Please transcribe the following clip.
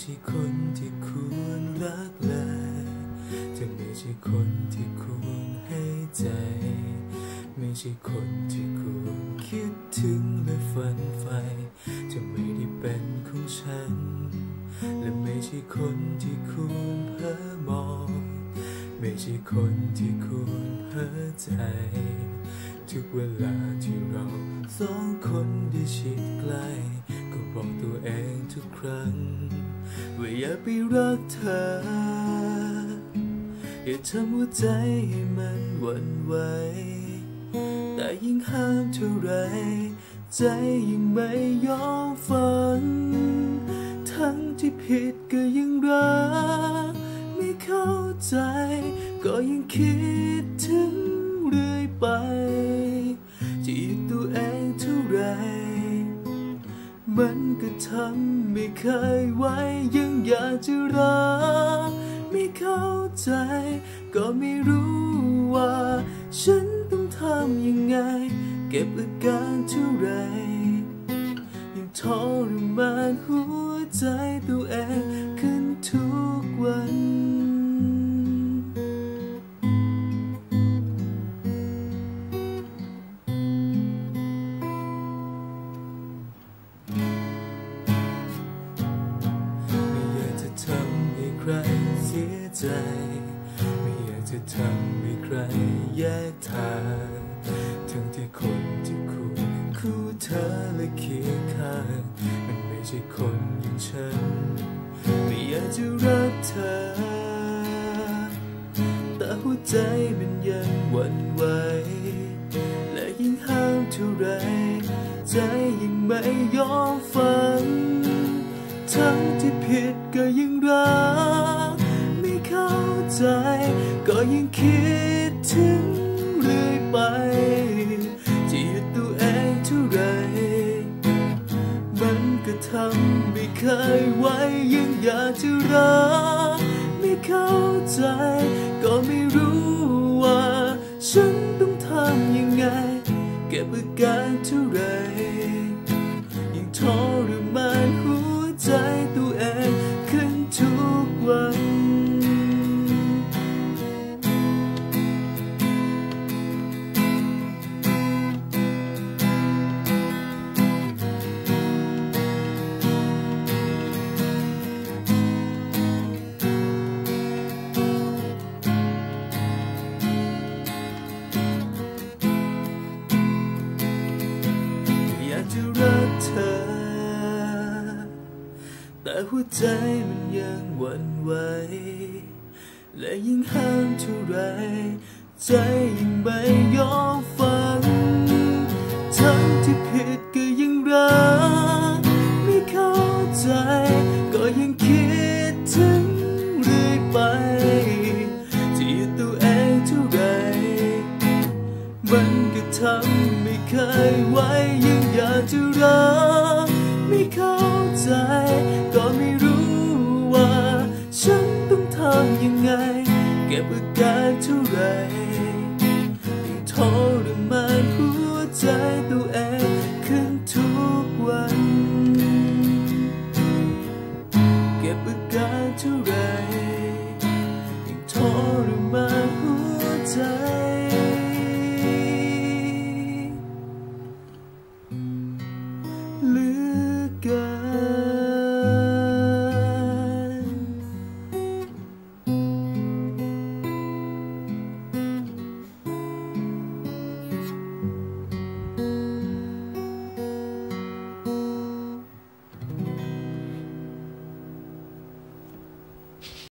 ใช่คนที่คุณรักเลยจะไม่ใช่คนที่คุณให้ใจ ไม่ใช่คนที่คุณคิดถึงและฝันใฝ่จะไม่ได้เป็นของฉัน และไม่ใช่คนที่คุณเพ้อมอง ไม่ใช่คนที่คุณเพ้อใจ ทุกเวลาที่เราสองคนได้ชิดใกล้ บอกตัวเองทุกครั้ง ว่าอย่าไปรักเธอ อย่าทำหัวใจให้มันหวั่นไหวแต่ยิ่งห้ามเท่าไร ใจยิ่งไม่ยอมฟัง ทั้งที่ผิดก็ยังรัก ไม่เข้าใจ ก็ยังคิดถึงเรื่อยไป ทำไม่เคยไว้ยังอยากจะรักไม่เข้าใจ ก็ไม่รู้ว่า ฉันต้องทำยังไง เก็บอาการเท่าไรยังทรมานหัวใจตัวเอง รเสียใจ ไม่อยากจะทำให้ใครแยกทาง ทั้งที่คนที่คู่คู่เธอและเคียงข้างมันไม่ใช่คนอย่างฉัน ไม่อยากจะรักเธอ แต่หัวใจมันยังหวั่นไหว และยิ่งห้ามเท่าไร ใจยิ่งไม่ยอมฟัง ทั้งที่ผิดก็ยังรัก ไม่เข้าใจ ก็ยังคิดถึงเรื่อยไป จะหยุดตัวเองเท่าไรมันก็ทำไม่เคยไว้ยังอยากจะรัก ไม่เข้าใจ หัวใจมันยังหวั่นไหว และยิ่งห้ามเท่าไร ใจยิ่งไม่ยอมฟัง ทั้งที่ผิดก็ยังรัก ไม่เข้าใจ ก็ยังคิดถึงเรื่อยไปจะหยุดตัวเองเท่าไร มันก็ทำไม่เคยไว้ยังอยากจะรัก เก็บอาการเท่าไรยิ่งทรมานหัวใจตัวเอง